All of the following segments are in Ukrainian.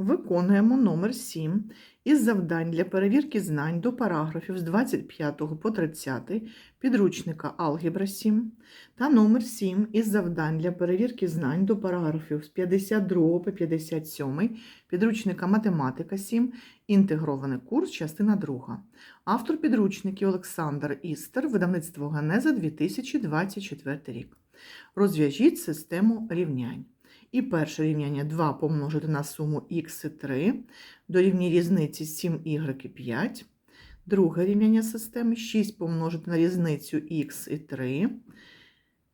Виконуємо номер 7 із завдань для перевірки знань до параграфів з 25 по 30 підручника Алгебра 7 та номер 7 із завдань для перевірки знань до параграфів з 52 по 57 підручника Математика 7, інтегрований курс, частина 2. Автор підручників Олександр Істер, видавництво Генеза 2024 рік. Розв'яжіть систему рівнянь. І перше рівняння 2 помножити на суму х і 3 дорівнює різниці 7y і 5. Друге рівняння системи 6 помножити на різницю х і 3.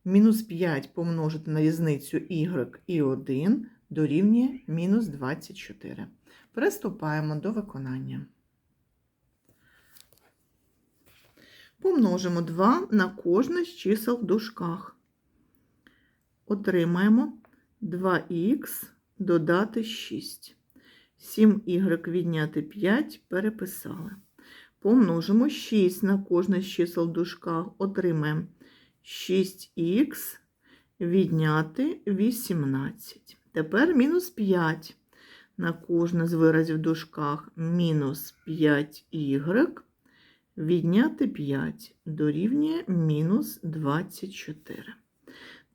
Мінус 5 помножити на різницю y і 1 дорівнює мінус 24. Приступаємо до виконання. Помножимо 2 на кожне з чисел в дужках. Отримаємо 2х додати 6. 7y відняти 5 переписали. Помножимо 6 на кожне з чисел в дужках. Отримаємо 6х відняти 18. Тепер мінус 5 на кожне з виразів в дужках. Мінус 5y відняти 5 дорівнює мінус 24.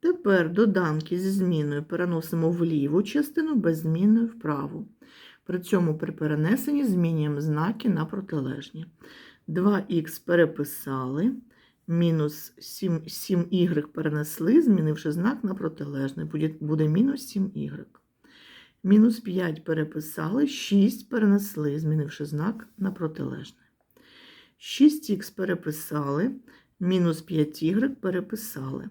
Тепер доданки зі зміною переносимо в ліву частину, без зміною в праву. При цьому при перенесенні змінюємо знаки на протилежні. 2х переписали, мінус 7, 7y перенесли, змінивши знак на протилежний. Буде, буде мінус 7y. Мінус 5 переписали, 6 перенесли, змінивши знак на протилежний. 6х переписали, мінус 5y переписали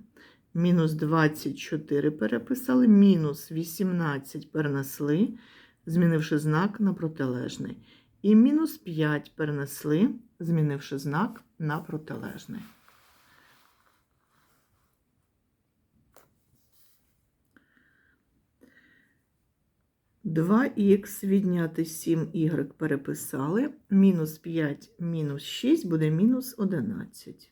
мінус 24 переписали, мінус 18 перенесли, змінивши знак на протилежний. І мінус 5 перенесли, змінивши знак на протилежний. Два х відняти 7y переписали, мінус 5 мінус 6 буде мінус 11.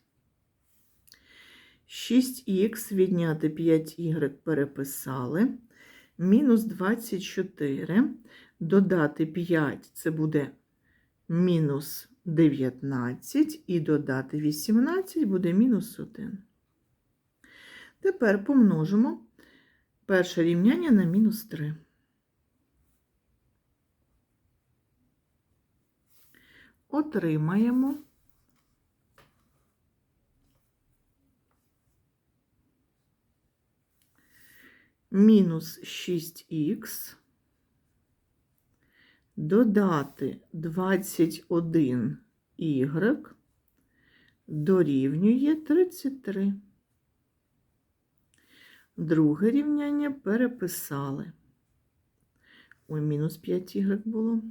6х відняти 5y переписали. Мінус 24. Додати 5 це буде мінус 19, і додати 18 буде мінус 1. Тепер помножимо перше рівняння на мінус 3. Отримаємо мінус 6х, додати 21y дорівнює 33. Друге рівняння переписали. Ой, мінус 5y було.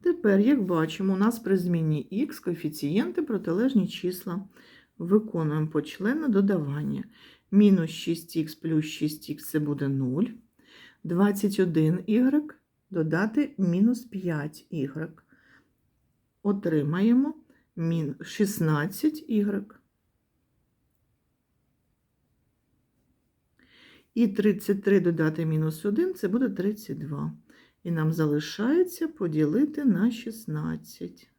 Тепер, як бачимо, у нас при зміні х коефіцієнти протилежні числа. Виконуємо почленне додавання. Мінус 6х плюс 6х це буде 0. 21y додати мінус 5y. Отримаємо 16y. І 33 додати мінус 1 це буде 32. І нам залишається поділити на 16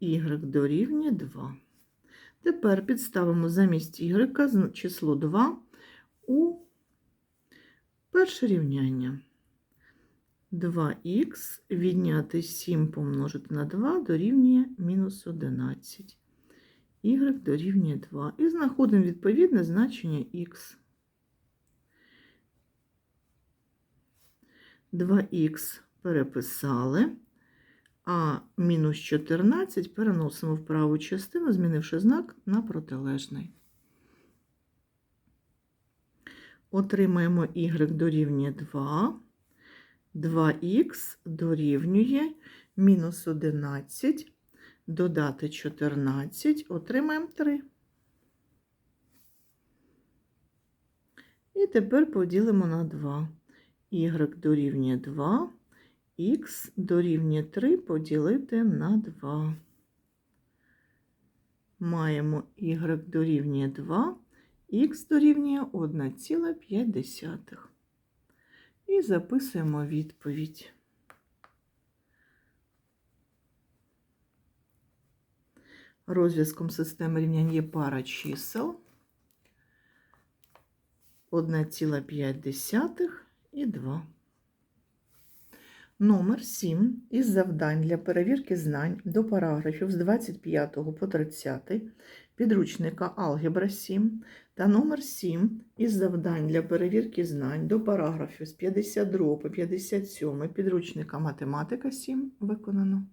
y дорівнює 2. Тепер підставимо замість y число 2 у перше рівняння. 2х відняти 7 помножити на 2 дорівнює мінус 11. y дорівнює 2. І знаходимо відповідне значення х. 2х переписали. А мінус 14 переносимо в праву частину, змінивши знак на протилежний. Отримаємо y дорівнює 2, 2х дорівнює мінус 11, додати 14, отримаємо 3. І тепер поділимо на 2. y дорівнює 2 х дорівнює 3 поділити на 2. Маємо y дорівнює 2 х дорівнює 1,5. І записуємо відповідь. Розв'язком системи рівнянь є пара чисел 1,5 і 2. Номер 7 із завдань для перевірки знань до параграфів з 25 по 30 підручника Алгебра 7 та номер 7 із завдань для перевірки знань до параграфів з 52 по 57 підручника Математика 7 виконано.